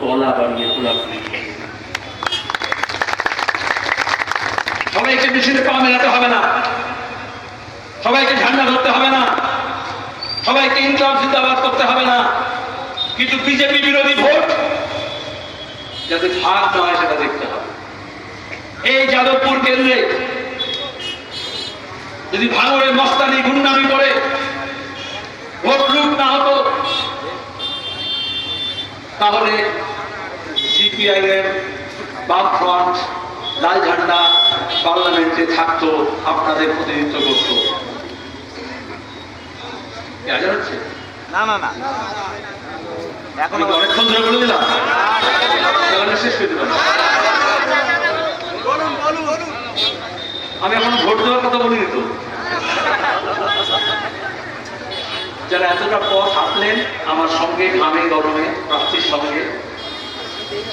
গলা বানিয়ে খোলাখুলি সবাইকে মিছিলে পা মেলাতে হবে না। সবাইকে ঝান্ডা ধরতে হবে না। সবাইকে ইনকাম জিন্দাবাদ করতে হবে না। কিন্তু বিজেপি বিরোধী ভোট যাতে ভাগ না হয় সেটা দেখতে হবে। এই যাদবপুর কেন্দ্রে যদি ভাঙড়ে মস্তানি গুন্ডামি করে, ভোট লুট না হতো, তাহলে সিপিআইএম বামফ্রন্ট লাল ঝান্ডা পার্লামেন্টে থাকতো আপনাদের প্রতিনিধিত্ব করতো। কি আজান হচ্ছে? না না না। আমি এখনও তো অনেকক্ষণ ধরে বলে দিলাম? শেষ করে দিলাম। আমি এখন ভোট দেওয়ার কথা বলিনি তো। যারা এতটা পথ হাঁটলেন আমার সঙ্গে ঘামে গরমে প্রার্থীর সঙ্গে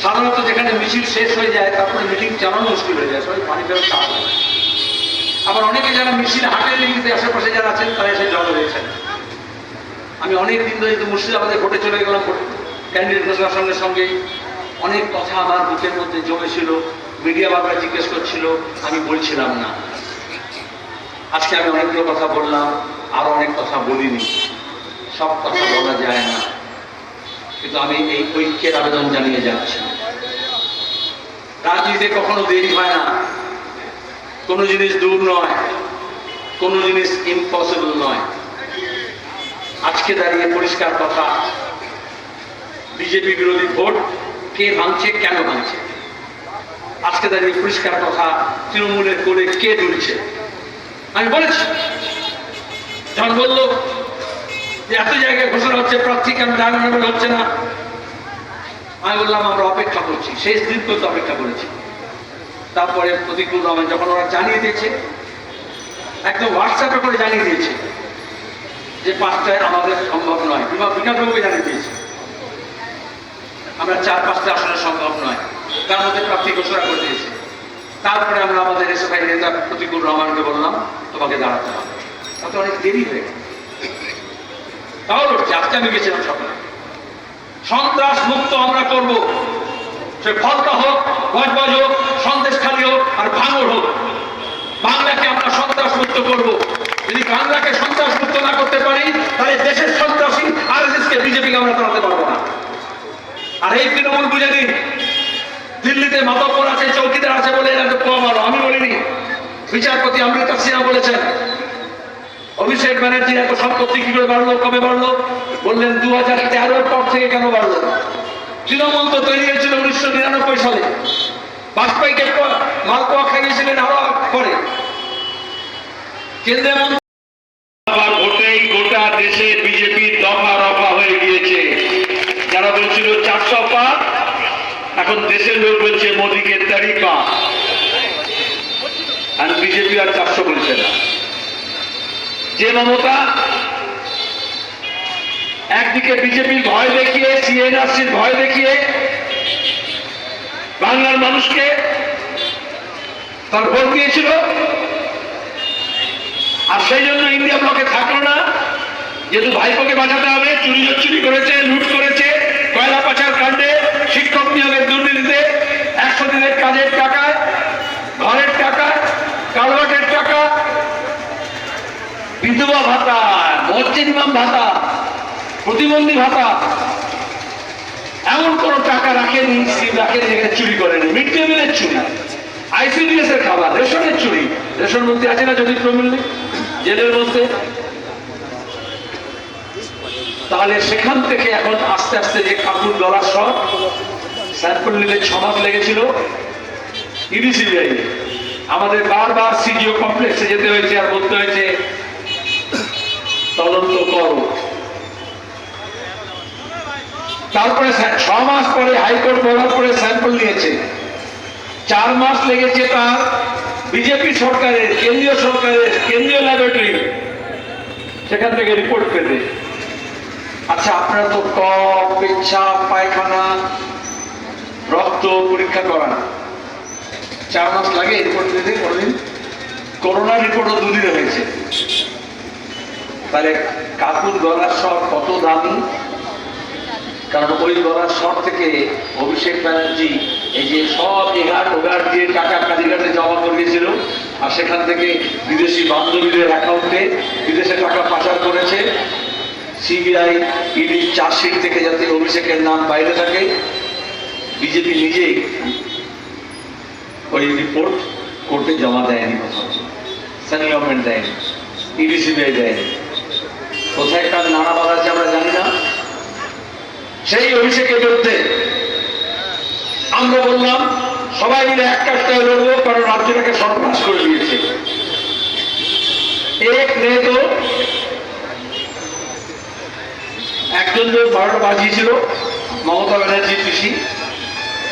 সাধারণত যেখানে মিছিল শেষ হয়ে যায়, তারপরে মিটিং চালানো মুশকিল হয়ে যায়, সবাই পানি ফেরত চাপ আবার অনেকে যারা মিছিল হাঁটেন কিন্তু আশেপাশে যারা আছেন, তারা এসে জড়ো হয়েছেন আমি অনেক দিন ধরে মুর্শিদাবাদে ভোটে চলে গেলাম ক্যান্ডিডেট ঘোষণার সঙ্গে সঙ্গে। অনেক কথা আমার বুকের মধ্যে জমেছিল মিডিয়া বাবা জিজ্ঞেস করছিল, আমি বলছিলাম না। আজকে আমি অনেকগুলো কথা বললাম, আরও অনেক কথা বলিনি। সব কথা বলা যায় না। কিন্তু আমি এই ঐক্যের আবেদন জানিয়ে যাচ্ছি। রাজনীতিতে কখনো দেরি হয় না। কোনো জিনিস দূর নয়, কোনো জিনিস ইম্পসিবল নয়। আজকে দাঁড়িয়ে পরিষ্কার কথা, বিজেপি বিরোধী ভোট কে ভাঙছে, কেন ভাঙছে? আজকে দাঁড়িয়ে পরিষ্কার কথা, তৃণমূলের কোলে কে তুলছে আমি বলেছি যখন বলল যে এত জায়গায় ঘোষণা হচ্ছে প্রার্থী কেন ডায়মন্ড হচ্ছে না। আমি বললাম, আমরা অপেক্ষা করছি। শেষ দিন পর্যন্ত অপেক্ষা করেছি। তারপরে প্রতিকূল রহমান যখন ওরা জানিয়ে দিয়েছে, একদম হোয়াটসঅ্যাপে করে জানিয়ে দিয়েছে যে পাঁচটায় আমাদের সম্ভব নয়। কিংবা বিকাশবাবুকে জানিয়ে দিয়েছে। আমরা চার পাঁচটা আসলে সম্ভব নয়। তার মধ্যে প্রার্থী ঘোষণা করে দিয়েছে। তারপরে আমরা আমাদের এসএফআই নেতা প্রতিকূল রহমানকে বললাম, তোমাকে দাঁড়াতে হবে। তাতে অনেক দেরি হয়ে গেল। তাহলে আজকে আমি গেছিলাম সকালে সন্ত্রাস মুক্ত আমরা করব। সে ফলতা হোক গজবাজ হোক, সন্দেশখালী হোক, আর ভাঙর হোক। বাংলাকে আমরা সন্ত্রাস মুক্ত করব। যদি বাংলাকে সন্ত্রাস মুক্ত না করতে পারি, তাহলে দেশের সন্ত্রাসী আর কে বিজেপিকে আমরা তাড়াতে পারব না। আর এই তৃণমূল বুঝে দিন দিল্লিতে মাতব্বর আছে চৌকিদার আছে বলে এরা পোয়া মারো আমি বলিনি। বিচারপতি অমৃতা সিনহা বলেছেন অভিষেক ব্যানার্জি এত সম্পত্তি কি করে বাড়লো, কবে বাড়লো? বললেন দু হাজার তেরোর পর থেকে কেন বাড়লো তৃণমূল তো তৈরি হয়েছিল উনিশশো নিরানব্বই সালে। বাজপেয়ীকে মালপোয়া খাইয়েছিলেন আরও পরে। গোটা দেশে বিজেপি দফা রফা হয়ে গিয়েছে। যারা বলছিল চারশো পা, এখন দেশের লোক বলছে মোদীকে তারি পা। আর বিজেপি আর চারশো বলছে না। যে মমতা একদিকে বিজেপির ভয় দেখিয়ে সিএনআরসির ভয় দেখিয়ে বাংলার মানুষকে তার ভোট দিয়েছিল। আর সেই জন্য ইন্ডিয়া ব্লকে থাকল না। যেহেতু ভাইপোকে বাঁচাতে হবে চুরি চুরি করেছে, লুট করেছে মসজিদ ইমাম ভাতা, প্রতিবন্ধী ভাতা। এমন কোন টাকা রাখেনি স্কিম রাখেনি, যেখানে চুরি করেনি। মিড ডে মিলের চুরি। আইসিডিএস এর খাবার, রেশনের চুরি। রেশন মন্ত্রী আছে না যদি প্রমিল্লি জেলের মধ্যে তাহলে সেখান থেকে এখন আস্তে আস্তে যে কাকুর ডলার সব স্যাম্পল নিলে ছ মাস লেগেছিল। ইডিসি আমাদের বারবার সিডিও কমপ্লেক্সে যেতে হয়েছে আর বলতে হয়েছে তদন্ত করো। তারপরে ছ মাস পরে হাইকোর্ট বলার পরে স্যাম্পল নিয়েছে চার মাস লেগেছে তার বিজেপি সরকারের, কেন্দ্রীয় সরকারের, কেন্দ্রীয় ল্যাবরেটরি সেখান থেকে রিপোর্ট পেতে। আচ্ছা আপনারা তো কপ পেচ্ছাপ পায়খানা, রক্ত পরীক্ষা করান। চার মাস লাগে রিপোর্ট দিতে কোনোদিন। করোনা রিপোর্টও দুদিনে হয়েছে। তাহলে কাকুর গলার সব কত দামি? কারণ ওই গলার শট থেকে অভিষেক ব্যানার্জি এই যে সব এঘাট ওঘাট দিয়ে টাকা কালীঘাটে জমা করিয়েছিল আর সেখান থেকে বিদেশি বান্ধবীদের অ্যাকাউন্টে বিদেশে টাকা পাচার করেছে। সিবিআই ইডির চার্জশিট থেকে যাতে অভিষেকের নাম বাইরে থাকে, বিজেপি নিজেই ওই রিপোর্ট কোর্টে জমা দেয়নি কোথাও। গভর্নমেন্ট দেয়নি, ইডি, সিবিআই দেয়নি। কোথায় কার নানা বাধা আছে আমরা জানি না। সেই অভিষেকের বিরুদ্ধে আমরা বললাম, সবাই মিলে এক কাজটায় লড়বো কারণ রাজ্যটাকে সর্বনাশ করে দিয়েছে। এক নেই তো একজন যে বারোটা বাজিয়েছিল, মমতা ব্যানার্জি পিসি,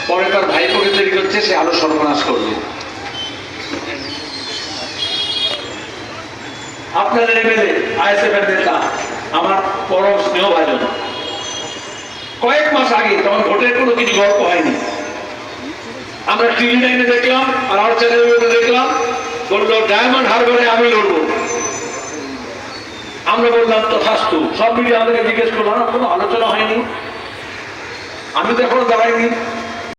পরে তার ভাইপোকে তৈরি করছে, সে আরও সর্বনাশ করবে। আপনাদের এমএলএ, আইএসএফ এর নেতা, আমার পরম স্নেহ ভাজন কয়েক মাস আগে তখন ভোটের কোনো কিছু গল্প হয়নি। আমরা টিভি নাইনে দেখলাম, আর আর চ্যানেলে দেখলাম, বলল, ডায়মন্ড হারবারে আমি লড়বো। আমরা বললাম, তথাস্তু। সব মিলিয়ে আমাদেরকে জিজ্ঞেস করল কোনো আলোচনা হয়নি? আমি তো এখনও দাঁড়াইনি।